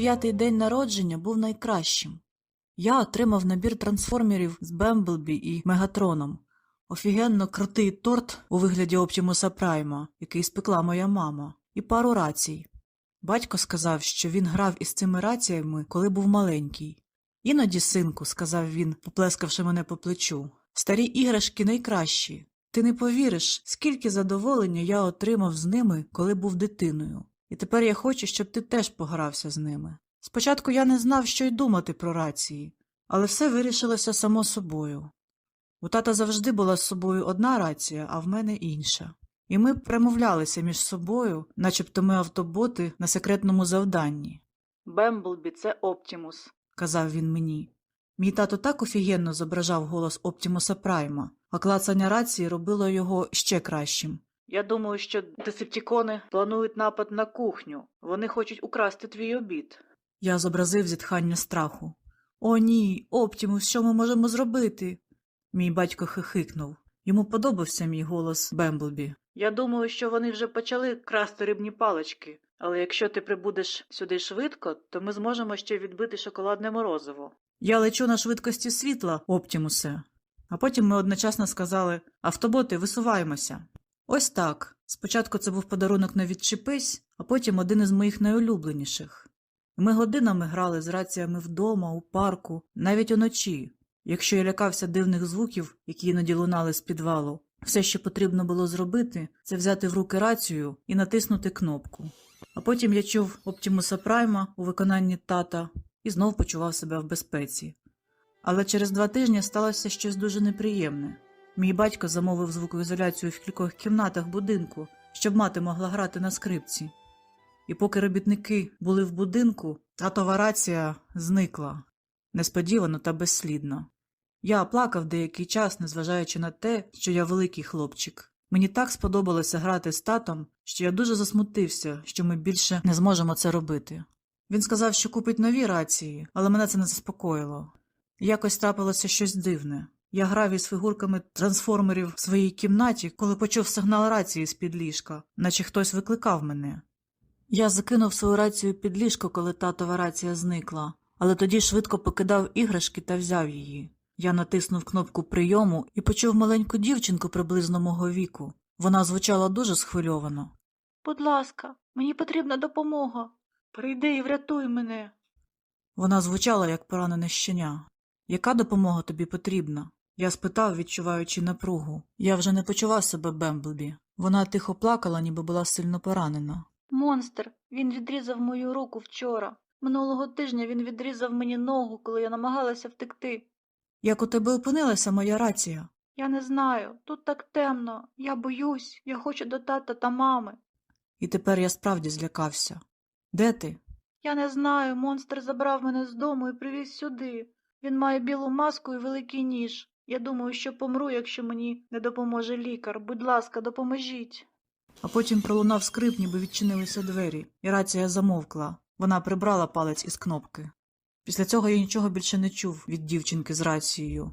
п'ятий день народження був найкращим. Я отримав набір трансформерів з Бемблбі і Мегатроном, офігенно крутий торт у вигляді Оптімуса Прайма, який спекла моя мама, і пару рацій. Батько сказав, що він грав із цими раціями, коли був маленький. Іноді, синку, сказав він, поплескавши мене по плечу, старі іграшки найкращі. Ти не повіриш, скільки задоволення я отримав з ними, коли був дитиною. І тепер я хочу, щоб ти теж погрався з ними. Спочатку я не знав, що й думати про рації, але все вирішилося само собою. У тата завжди була з собою одна рація, а в мене інша. І ми промовлялися між собою, начебто ми автоботи на секретному завданні. Бемблбі це Оптімус, казав він мені. Мій тато так офігенно зображав голос Оптімуса Прайма, а клацання рації робило його ще кращим. Я думаю, що десептікони планують напад на кухню. Вони хочуть украсти твій обід. Я зобразив зітхання страху. О, ні, Оптімус, що ми можемо зробити? Мій батько хихикнув. Йому подобався мій голос Бемблбі. Я думаю, що вони вже почали красти рибні палички, але якщо ти прибудеш сюди швидко, то ми зможемо ще відбити шоколадне морозиво. Я лечу на швидкості світла, Оптімусе. А потім ми одночасно сказали Автоботи, висуваємося. Ось так. Спочатку це був подарунок на відчепись, а потім один із моїх найулюбленіших. Ми годинами грали з раціями вдома, у парку, навіть уночі. Якщо я лякався дивних звуків, які іноді лунали з підвалу, все, що потрібно було зробити, це взяти в руки рацію і натиснути кнопку. А потім я чув Оптімуса Прайма у виконанні тата і знов почував себе в безпеці. Але через два тижні сталося щось дуже неприємне. Мій батько замовив звукоізоляцію в кількох кімнатах будинку, щоб мати могла грати на скрипці. І поки робітники були в будинку, татова рація зникла несподівано та безслідно. Я плакав деякий час, незважаючи на те, що я великий хлопчик. Мені так сподобалося грати з татом, що я дуже засмутився, що ми більше не зможемо це робити. Він сказав, що купить нові рації, але мене це не заспокоїло. Якось трапилося щось дивне. Я грав із фігурками трансформерів в своїй кімнаті, коли почув сигнал рації з-під ліжка, наче хтось викликав мене. Я закинув свою рацію під ліжко, коли татова рація зникла, але тоді швидко покидав іграшки та взяв її. Я натиснув кнопку прийому і почув маленьку дівчинку приблизно мого віку. Вона звучала дуже схвильовано. Будь ласка, мені потрібна допомога. Прийди і врятуй мене. Вона звучала, як поранене щеня. Яка допомога тобі потрібна? Я спитав, відчуваючи напругу. Я вже не почував себе Бемблбі. Вона тихо плакала, ніби була сильно поранена. Монстр, він відрізав мою руку вчора. Минулого тижня він відрізав мені ногу, коли я намагалася втекти. Як у тебе опинилася моя рація? Я не знаю, тут так темно. Я боюсь, я хочу до тата та мами. І тепер я справді злякався. Де ти? Я не знаю, монстр забрав мене з дому і привіз сюди. Він має білу маску і великий ніж. Я думаю, що помру, якщо мені не допоможе лікар. Будь ласка, допоможіть. А потім пролунав скрип, ніби відчинилися двері, і рація замовкла. Вона прибрала палець із кнопки. Після цього я нічого більше не чув від дівчинки з рацією.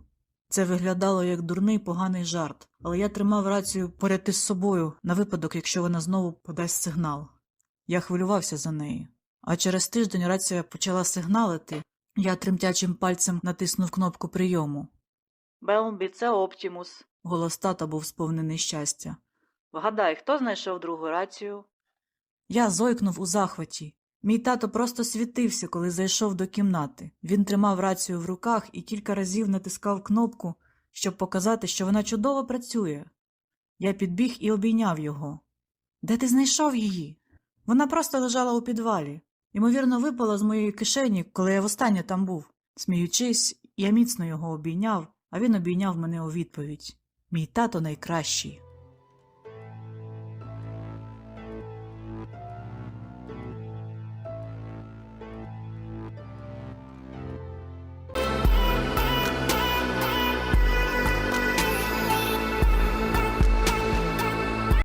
Це виглядало як дурний поганий жарт, але я тримав рацію поряд із собою на випадок, якщо вона знову подасть сигнал. Я хвилювався за неї. А через тиждень рація почала сигналити. Я тремтячим пальцем натиснув кнопку прийому. Белмбі, це Оптімус. Голос тата був сповнений щастя. Вгадай, хто знайшов другу рацію? Я зойкнув у захваті. Мій тато просто світився, коли зайшов до кімнати. Він тримав рацію в руках і кілька разів натискав кнопку, щоб показати, що вона чудово працює. Я підбіг і обійняв його. Де ти знайшов її? Вона просто лежала у підвалі. Ймовірно, випала з моєї кишені, коли я востаннє там був. Сміючись, я міцно його обійняв, а він обійняв мене у відповідь. Мій тато найкращий.